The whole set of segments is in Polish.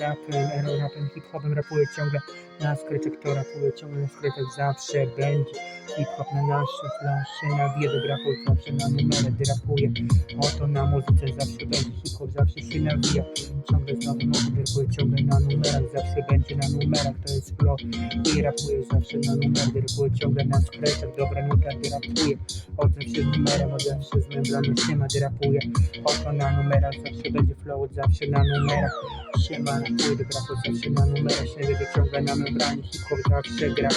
rapem, elo rapem, hip-hopem rapuje ciągle na skrytach, to rapuje ciągle na skrytach, zawsze będzie hip-hop na naszej flaszy, nawija do rapu, zawsze na numerę drapuje, oto na muzyce zawsze będzie hip-hop, zawsze się nawija, ciągle znowu nowy drapuje, ciągle na numerach, zawsze będzie na numerach, to jest flow i rapuje zawsze na numer, drapuje ciągle na skrytach, dobra nuta, drapuje, od zawsze z numerem, od zawsze z membraną siema, drapuje, oto na numerach, zawsze będzie flow, zawsze na numerach, siema, rapuje, dobra, od zawsze na numerach, siebie wyciąga na membranie, hip-hop zawsze gra,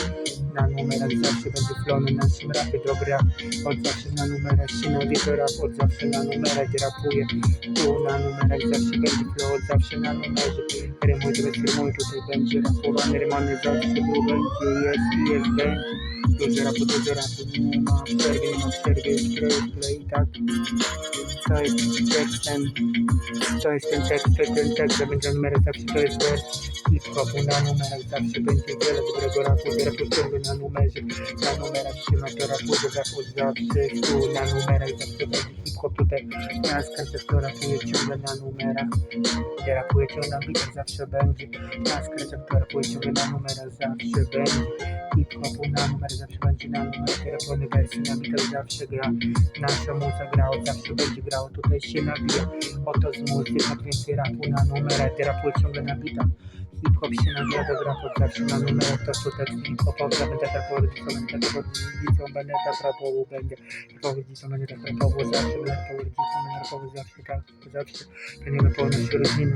na numerach zawsze będzie flow na naszym rapie, dobra, od zawsze na numerach się nawiedza rap, od zawsze na numerach rapuje, tu na numerach zawsze będzie flow, od zawsze na numerze, rymuj, to rymuj, tutaj będzie rapowany, będzie, i będzie, dużo rapu, dużo rapu, nie ma przerwy, nie ma przerwy, jest play, play, tak, to jest tekstem, to jest ten tekst, to jest ten tekst, że będzie numer zawsze, to jest wers, hip-hopu na numerach zawsze będzie wiele dobrego rapu, rapu ciągle na numerze, na numerach się ma to rapu, że rapu zawsze tu, na numerach zawsze będzie hip-hop tutaj, na skarbach to rapuje ciągle na numerach, gdzie rapuje ciągle na bitach zawsze będzie, na skarbach to rapuje ciągle na numerach zawsze będzie, hip-hopu na numer zawsze będzie na numerach, rapony wersji na bitach zawsze gra, nasza muza gra, od zawsze będzie grało, tutaj się nabija, oto z muzyką więcej rapu na numerach, gdzie rapuje ciągle na bitach, hip-hop się do rapu, zawsze na numerach, to są teksty hip-hopowe, będę tak rodzicą, będę tak rodzicą, będę tak rapował, będę tak rodzicą, będę tak rapował, zawsze będę tak rodzicą, będę rapował, zawsze tak, zawsze, będę rapował na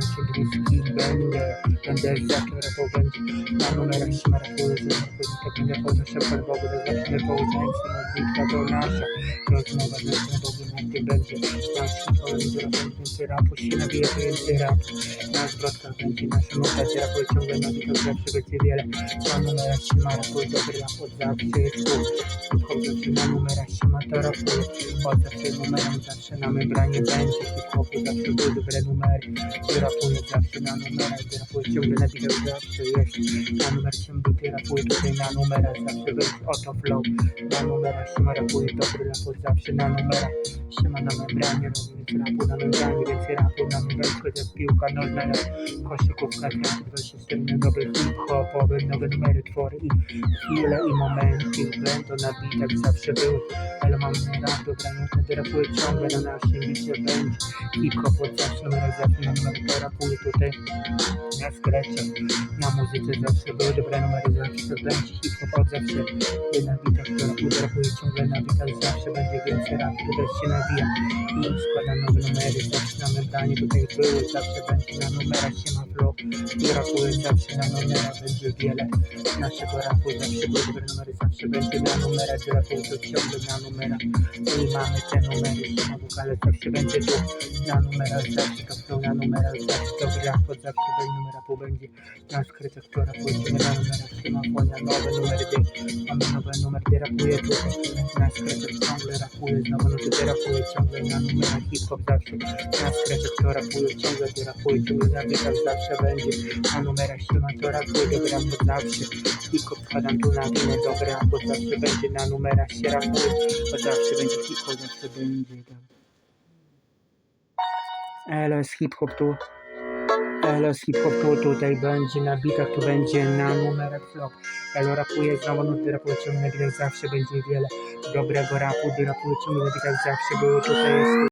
się bliski, będę, będę zawsze rapował, będzie, na numerach się ma rapuje, że tak będę rapował, będę zawsze zajęcie, modlitwa to nasza, rozmowa na tym Bogiem, jak ty będzie, nasz hip-hop, będzie rapował, więcej rapu, się nabija więcej rapu, na zwrotkach będzie nasza nuta, gdzie rapuje ciągle na bitach, zawsze będzie wiele, na numerach się ma rapuje, dobry rap od zawsze jest tu, hip-hop na numerach się ma to rapuje, od zawsze numerem, zawsze na membranie będzie, hip-hopu zawsze były dobre numery, gdy rapuje zawsze na numerach, gdy rapuje ciągle na bitach, zawsze jest, na numer się bity, rapuje tutaj na numerach, zawsze będzie oto flow, na numerach się ma rapuje, dobry rap od zawsze na numerach, się ma na membranie, robi więc rapu na membranie, więcej rapu na membranie, jak piłka nożna, jak koszykówka, jak 24 nowe hip-hopowe, nowe numery twory i chwile i momenty. Będą na bitach zawsze były, ale mam rap, dobra nuta, gdy rapuje ciągle na naszym bicie będzie hip-hop od zawsze, numer zawsze na numer to rapuje tutaj na skrecie, na muzyce zawsze były dobre numery, zawsze będzie od zawsze, gdy na bitach to rapuje, rapuje ciągle na bitach zawsze będzie więcej rap, tutaj się nawija. I składa nowe numery, zawsze na membranie tutaj były, zawsze będzie na numerach się ma flow, i rapuje zawsze na numerach będzie wiele. Naszego rapu, zawsze były numery, zawsze będzie na numerach, gdy rapuje to ciągle na numerach, i mamy te numery, się na wokale zawsze będzie tu, na numerach zawsze flow, na numerach zawsze dobry rap, od zawsze będzie numer rapu będzie. Na skrytach, rapuje ciągle na numerach, się ma chłonia nowe numery, gdy mamy nowe numery, gdy rapuje tutaj, na skrytach ciągle rapuje, znowu no gdy rapuje ciągle. Na numerach, hip-hop zawsze, na skrytach to rapuje ciągle, gdy rapuje ciągle na zawsze będzie, na numerach się ma to rapuje, dobry rap od zawsze, hip-hop wkładam tu na winę, dobry rap od zawsze będzie, na numerach się rapuje, od zawsze będzie hip-hop, zawsze będzie, tak. LS hip-hop tu, LS hip-hop tu, tutaj będzie na bitach, tu będzie na numerach flop. Elo rapuje, znowu nuty rapuje ciągle zawsze będzie wiele. Dobrego rapu, gdy rapuje ciągle zawsze było tutaj. jest